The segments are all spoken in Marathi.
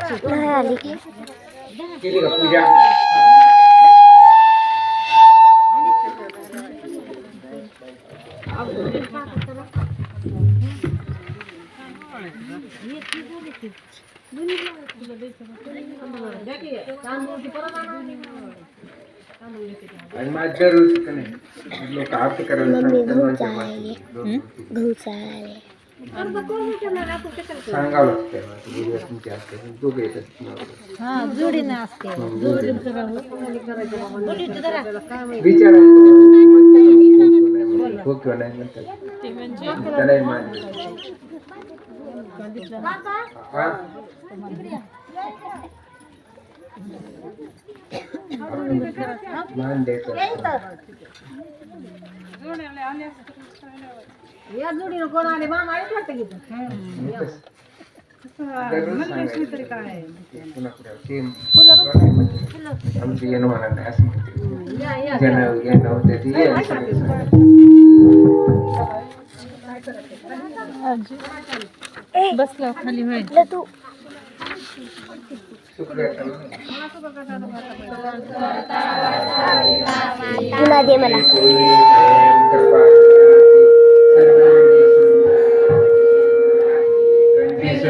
नाही आली केली का. पूजा आणि माझं दररोज का नाही लोक आरती करायला मम्मी सांगतात गहू माझ्या चाळले दोन- गहू चाळले सांगावं लागतं. दोघं येतात. हा जोडीने असते. मग दोघं विचारायचं हो किंवा नाही म्हणतात. त्यालाही मान हा? मान द्यायचं या जोडीनं कोण आले? मामा आहेत वाटतं की इथं. दररोज सांगायचं. पुन्हा पुन्हा. ते आमचं येणं होणार नाही असं म्हणते. या या. ज्यांना येणं होतं ते ये असं काही सांगायचं. बसला खाली होईल इथलं तू. शुक्राचार्य. पुन्हा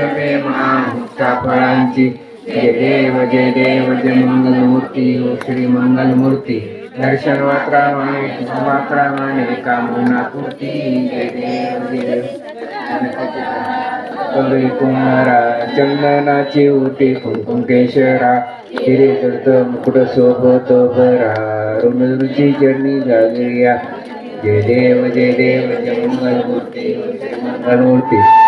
दे मला फळांची जय देव जय देव जय मंगलमूर्ती ओ श्री मंगलमूर्ती। दर्शन वात्रामाने वात्रामाने कामना पूर्ती जय देव जय देव। कवी कुमारा चंदनाची उटी कुंकुम हिरे जडत मुकुट सोबत बरा रुची चरणी जागरिया जय देव जय देव जय मंगलमूर्ती हो जय मंगलमूर्ती।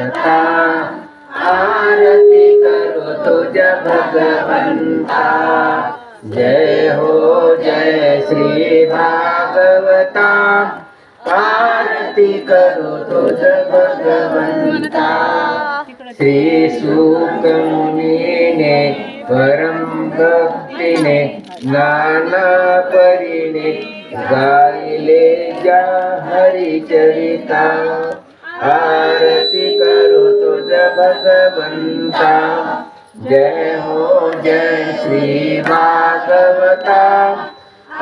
भगवता आरती करो तुझ भगवंता. जय हो जय श्री भागवता. आरती करो तुझ भगवंता. श्री सुख मुनीने परम भक्तीने नाना परीने गायले जा हरिचरिता आरती करो तुझ भगवंता. जय हो जय श्री भागवता.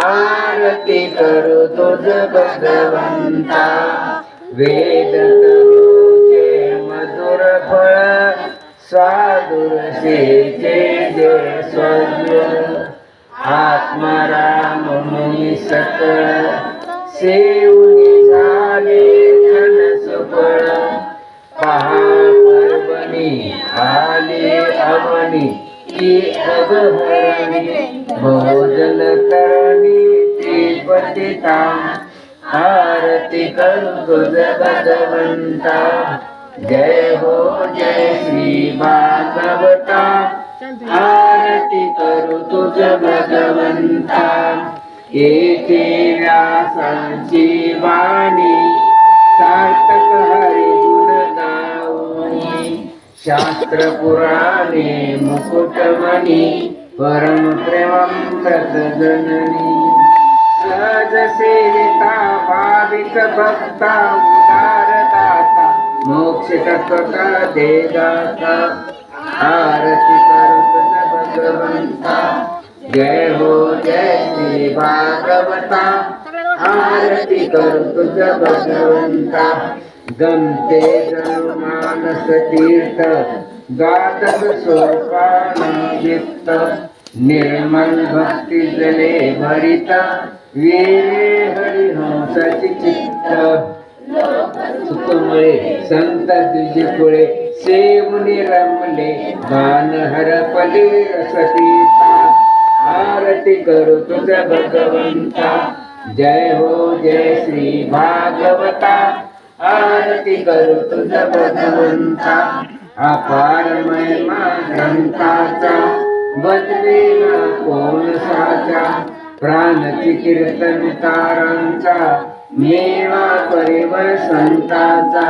आरती करो तुझ भगवंता. वेद तरुचे मधुर फळ स्वादुर जय स्वर्ग आत्माराम मुनी सकळ सेवनी झाले आले ती की अगहरणी भोजन करणी त्रिपतिता आरती करू तुझ भगवंता. जय हो जय श्री भागवता. आरती करू तुझ भगवंता. येथे व्यासांची वाणी सार्थक हरी शास्त्र पुराणे मुकुटमणी परम प्रेमं प्रतजननी सहज सेविता भाविक भक्ता देदाता। आरती करुत भगवंता। जय हो जय श्री भागवता। आरती करुत भगवंता। जमते मानस तीर्थ गातक सोपानियुक्त निर्मल भक्ती जले भरित वीरे हरिहंसाची चित्त। सुखमुळे संत तुझे पुळे सेवने रमले गान हरपले रसतीता आरती करू तुझ भगवंता। जय हो जय श्री भागवता। आरती करू तुझ भगवंता अपार महिमा ग्रंथाचा बदलेला कोण साचा प्राणची कीर्तन तारांचा मेवा परिवर संताचा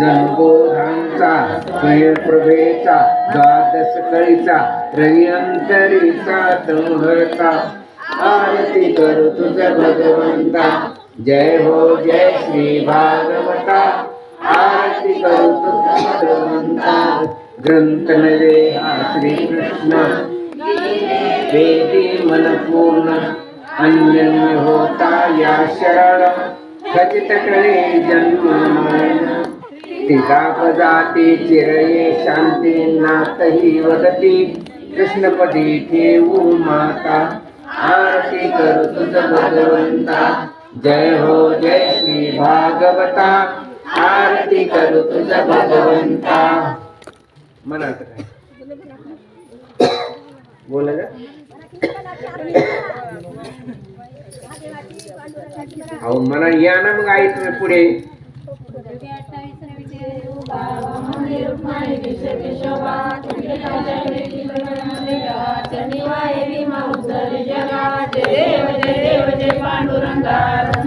जनबोधांचा स्वयंप्रभेचा द्वादश कळीचा रवी तंहरता आरती करू तुझ भगवंता जय हो जय श्री भागवता। आरती करू तुझ ग्रंथ नरे श्री कृष्ण वेदी मन पूर्ण। अन्यन्य होता या शरण। खचित कळे जन्म मरण। चिरये शांती नातही वदती। कृष्णपदी ठेवू माता। आरती करू तुझ भगवंता। जय हो जय श्री भागवता। आरती करू तुझ भगवंता। म्हणायचं बोला का अहो मला या ना मग आई तुम्ही पुढे. देव जय देव. जय पांडुरंगा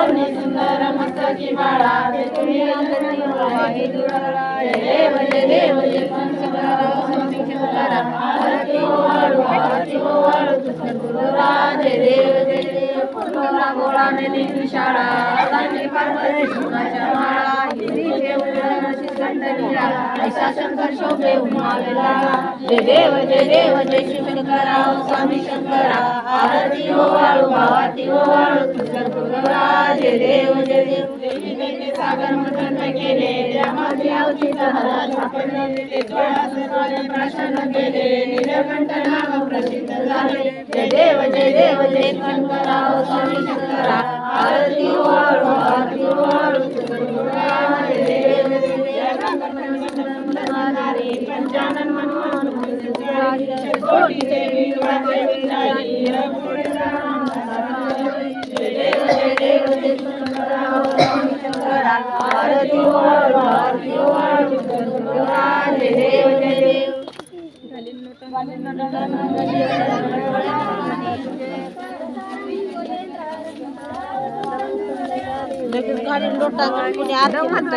लावणी सुंदर मस्तकी बाळा ते तुम्ही अंतरी देव देव पंचकरा आरती हो ओवाळू आरती हो ओवाळू देव देव गोळा नेली शाळा राणी पार्वती सुनाच्या माळा उरण श्रीकंठनीला ऐसा शंकर शोभे उमालेला जय देव जय देव जय शिवशंकरा स्वामी शंकरा. आरती हो, ओवाळू भावाती हो, ओवाळू तुझं गुरुरा जय देव जय देव. देवीने सागर मंथन केले त्यामध्ये अवचित हरा सापडले. ते डोळ्यासुराने प्रसन्न केले नीलकंठ नाम प्रसिद्ध झाले. जय देव जय देव जय शंकरा स्वामी शंकरा. आरती हो, ओवाळू आरती ओवाळू तुझं लेकिन गाडी लोटा कोणी आता म्हणतं